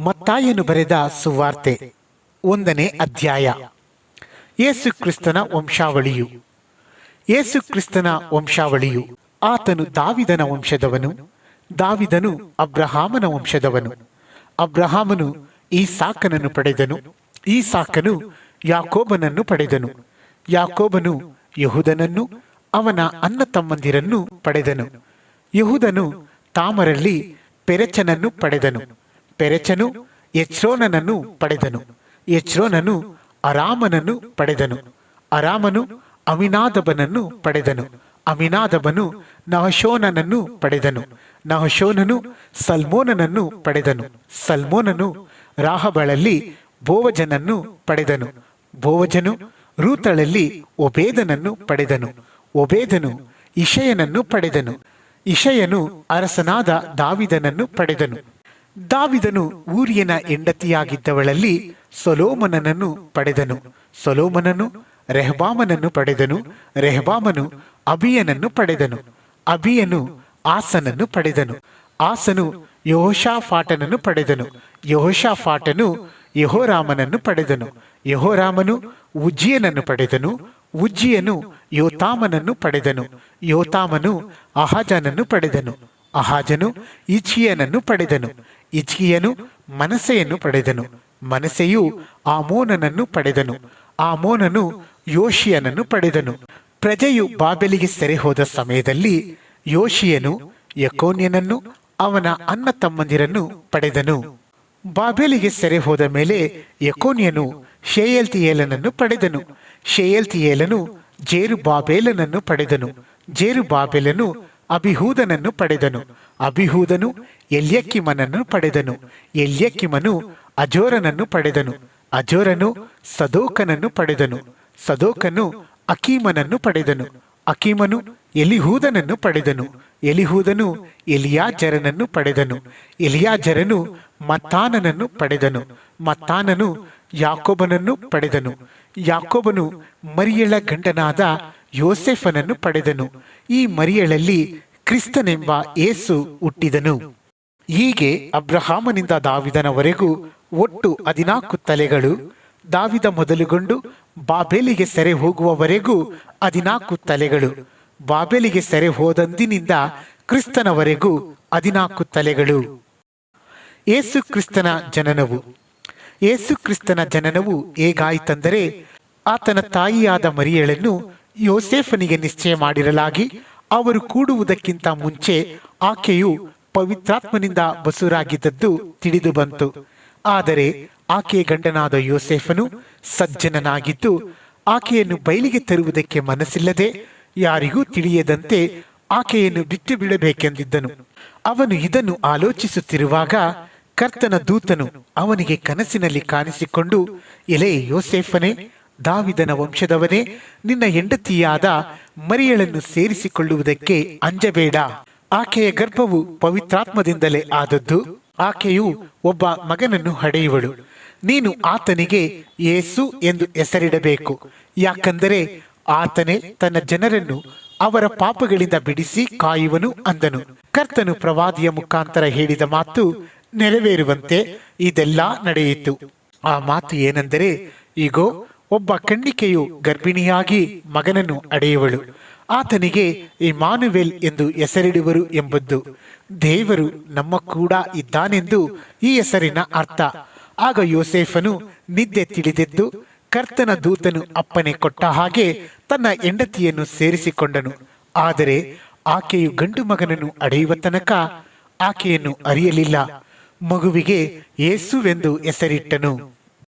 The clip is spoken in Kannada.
ಮತ್ತಾಯನು ಬರೆದ ಸುವಾರ್ತೆ, ಒಂದನೇ ಅಧ್ಯಾಯ. ಯೇಸು ಕ್ರಿಸ್ತನ ವಂಶಾವಳಿಯು. ಯೇಸು ಕ್ರಿಸ್ತನ ವಂಶಾವಳಿಯು ಆತನು ದಾವಿದನ ವಂಶದವನು, ದಾವಿದನು ಅಬ್ರಹಾಮನ ವಂಶದವನು. ಅಬ್ರಹಾಮನು ಈ ಸಾಕನನ್ನು ಪಡೆದನು ಈ ಸಾಕನು ಯಾಕೋಬನನ್ನು ಪಡೆದನು. ಯಾಕೋಬನು ಯಹುದನನ್ನು, ಅವನ ಅನ್ನ ತಮ್ಮಂದಿರನ್ನು ಪಡೆದನು. ಯಹುದನು ತಾಮರಲ್ಲಿ ಪೆರೆಚನನ್ನು ಪಡೆದನು. ಪೆರೆಚನು, ಎಚ್ರೋನನನ್ನು ಪಡೆದನು. ಎಚ್ರೋನನು ಅರಾಮನನ್ನು ಪಡೆದನು. ಅರಾಮನು ಅಮಿನಾದಬನನ್ನು ಪಡೆದನು. ಅಮಿನಾದಬನು ನಹಶೋನನನ್ನು ಪಡೆದನು. ನಹಶೋನನು ಸಲ್ಮೋನನನ್ನು ಪಡೆದನು. ಸಲ್ಮೋನನು ರಾಹಬಳಲ್ಲಿ ಬೋವಜನನ್ನು ಪಡೆದನು. ಬೋವಜನು ರೂತಳಲ್ಲಿ ಒಬೇದನನ್ನು ಪಡೆದನು. ಒಬೇದನು ಇಷಯನನ್ನು ಪಡೆದನು. ಇಷಯನು ಅರಸನಾದ ದಾವಿದನನ್ನು ಪಡೆದನು. ದಾವಿದನು ಊರಿಯನ ಹೆಂಡತಿಯಾಗಿದ್ದವಳಲ್ಲಿ ಸೊಲೋಮನನನ್ನು ಪಡೆದನು. ಸೊಲೋಮನನು ರೆಹಬಾಮನನ್ನು ಪಡೆದನು. ರೆಹಬಾಮನು ಅಬಿಯನನ್ನು ಪಡೆದನು. ಅಬಿಯನು ಆಸನನ್ನು ಪಡೆದನು. ಆಸನು ಯಹೋಷಾಫಾಟನನ್ನು ಪಡೆದನು. ಯಹೋಷಾಫಾಟನು ಯಹೋರಾಮನನ್ನು ಪಡೆದನು. ಯಹೋರಾಮನು ಉಜ್ಜಿಯನನ್ನು ಪಡೆದನು. ಉಜ್ಜಿಯನು ಯೋತಾಮನನ್ನು ಪಡೆದನು. ಯೋತಾಮನು ಅಹಜನನ್ನು ಪಡೆದನು. ಅಹಾಜನು ಇಚ್ಕಿಯನನ್ನು ಪಡೆದನು. ಇಚ್ಕಿಯನು ಮನಸೆಯನ್ನು ಪಡೆದನು. ಮನಸೆಯು ಆಮೋನನನ್ನು ಪಡೆದನು. ಆಮೋನನು ಯೋಶಿಯನನ್ನು ಪಡೆದನು. ಪ್ರಜೆಯು ಬಾಬೆಲಿಗೆ ಸೆರೆ ಹೋದ ಸಮಯದಲ್ಲಿ ಯೋಶಿಯನು ಯಕೋನ್ಯನನ್ನು, ಅವನ ಅನ್ನ ತಮ್ಮಂದಿರನ್ನು ಪಡೆದನು. ಬಾಬೆಲಿಗೆ ಸೆರೆ ಹೋದ ಮೇಲೆ ಯಕೋನ್ಯನು ಶೇಯಲ್ತಿಯೇಲನನ್ನು ಪಡೆದನು. ಶೇಯಲ್ತಿಯೇಲನು ಜೇರು ಬಾಬೇಲನನ್ನು ಪಡೆದನು. ಜೇರು ಬಾಬೇಲನು ಅಭಿಹೂದನನ್ನು ಪಡೆದನು. ಅಭಿಹೂದನು ಎಲ್ಯಕ್ಕಿಮನನ್ನು ಪಡೆದನು. ಎಲ್ಯಕ್ಕಿಮನು ಅಜೋರನನ್ನು ಪಡೆದನು. ಅಜೋರನು ಸದೋಕನನ್ನು ಪಡೆದನು. ಸದೋಕನು ಅಕೀಮನನ್ನು ಪಡೆದನು. ಅಕೀಮನು ಎಲಿಹೂದನನ್ನು ಪಡೆದನು. ಎಲಿಹೂದನು ಎಲಿಯಾಜರನನ್ನು ಪಡೆದನು. ಎಲಿಯಾಜರನು ಮತ್ತಾನನನ್ನು ಪಡೆದನು. ಮತ್ತಾನನು ಯಾಕೋಬನನ್ನು ಪಡೆದನು. ಯಾಕೋಬನು ಮರಿಯಳ ಗಂಡನಾದ ಯೋಸೆಫನನ್ನು ಪಡೆದನು. ಈ ಮರಿಯಳಲ್ಲಿ ಕ್ರಿಸ್ತನೆಂಬ ಏಸು ಹುಟ್ಟಿದನು. ಹೀಗೆ ಅಬ್ರಹಾಮನಿಂದ ದಾವಿದನವರೆಗೂ ಒಟ್ಟು ಹದಿನಾಲ್ಕು ತಲೆಗಳು, ದಾವಿದ ಮೊದಲುಗೊಂಡು ಬಾಬೆಲಿಗೆ ಸೆರೆ ಹೋಗುವವರೆಗೂ ಹದಿನಾಲ್ಕು ತಲೆಗಳು, ಬಾಬೆಲಿಗೆ ಸೆರೆ ಹೋದಂದಿನಿಂದ ಕ್ರಿಸ್ತನವರೆಗೂ ಹದಿನಾಲ್ಕು ತಲೆಗಳು. ಏಸು ಕ್ರಿಸ್ತನ ಜನನವು. ಏಸು ಕ್ರಿಸ್ತನ ಜನನವು ಹೇಗಾಯಿತಂದರೆ, ಆತನ ತಾಯಿಯಾದ ಮರಿಯಳನ್ನು ಯೋಸೇಫನಿಗೆ ನಿಶ್ಚಯ ಮಾಡಿರಲಾಗಿ ಅವರು ಕೂಡುವುದಕ್ಕಿಂತ ಮುಂಚೆ ಆಕೆಯು ಪವಿತ್ರಾತ್ಮನಿಂದ ಬಸುರಾಗಿದ್ದದ್ದು ತಿಳಿದು ಬಂತು. ಆದರೆ ಆಕೆಯ ಗಂಡನಾದ ಯೋಸೇಫನು ಸಜ್ಜನನಾಗಿದ್ದು ಆಕೆಯನ್ನು ಬಯಲಿಗೆ ತರುವುದಕ್ಕೆ ಮನಸ್ಸಿಲ್ಲದೆ ಯಾರಿಗೂ ತಿಳಿಯದಂತೆ ಆಕೆಯನ್ನು ಬಿಟ್ಟು ಬಿಡಬೇಕೆಂದಿದ್ದನು. ಅವನು ಇದನ್ನು ಆಲೋಚಿಸುತ್ತಿರುವಾಗ ಕರ್ತನ ದೂತನು ಅವನಿಗೆ ಕನಸಿನಲ್ಲಿ ಕಾಣಿಸಿಕೊಂಡು, ಎಲೆ ಯೋಸೇಫನೇ ದಾವಿದನ ವಂಶದವನೇ, ನಿನ್ನ ಹೆಂಡತಿಯಾದ ಮರಿಯಳನ್ನು ಸೇರಿಸಿಕೊಳ್ಳುವುದಕ್ಕೆ ಅಂಜಬೇಡ. ಆಕೆಯ ಗರ್ಭವು ಪವಿತ್ರಾತ್ಮದಿಂದಲೇ ಆದದ್ದು, ಆಕೆಯು ಒಬ್ಬ ಮಗನನ್ನು ಹಡೆಯುವಳು. ನೀನು ಆತನಿಗೆ ಯೇಸು ಎಂದು ಹೆಸರಿಡಬೇಕು. ಯಾಕಂದರೆ ಆತನೇ ತನ್ನ ಜನರನ್ನು ಅವರ ಪಾಪಗಳಿಂದ ಬಿಡಿಸಿ ಕಾಯುವನು ಅಂದನು. ಕರ್ತನು ಪ್ರವಾದಿಯ ಮುಖಾಂತರ ಹೇಳಿದ ಮಾತು ನೆರವೇರುವಂತೆ ಇದೆಲ್ಲ ನಡೆಯಿತು. ಆ ಮಾತು ಏನೆಂದರೆ ಈಗೋ ಒಬ್ಬ ಕಣ್ಣಿಕೆಯು ಗರ್ಭಿಣಿಯಾಗಿ ಮಗನನ್ನು ಅಡೆಯುವಳು. ಆತನಿಗೆ ಇಮಾನುವೆಲ್ ಎಂದು ಹೆಸರಿಡುವರು ಎಂಬುದು ದೇವರು ನಮ್ಮ ಕೂಡ ಇದ್ದಾನೆಂದು ಈ ಹೆಸರಿನ ಅರ್ಥ. ಆಗ ಯೋಸೇಫನು ನಿದ್ದೆ ತಿಳಿದೆದ್ದು ಕರ್ತನ ದೂತನು ಅಪ್ಪನೆ ಕೊಟ್ಟ ಹಾಗೆ ತನ್ನ ಹೆಂಡತಿಯನ್ನು ಸೇರಿಸಿಕೊಂಡನು. ಆದರೆ ಆಕೆಯು ಗಂಡು ಮಗನನ್ನು ಅಡೆಯುವ ತನಕ ಆಕೆಯನ್ನು ಅರಿಯಲಿಲ್ಲ. ಮಗುವಿಗೆ ಏಸುವೆಂದು ಹೆಸರಿಟ್ಟನು.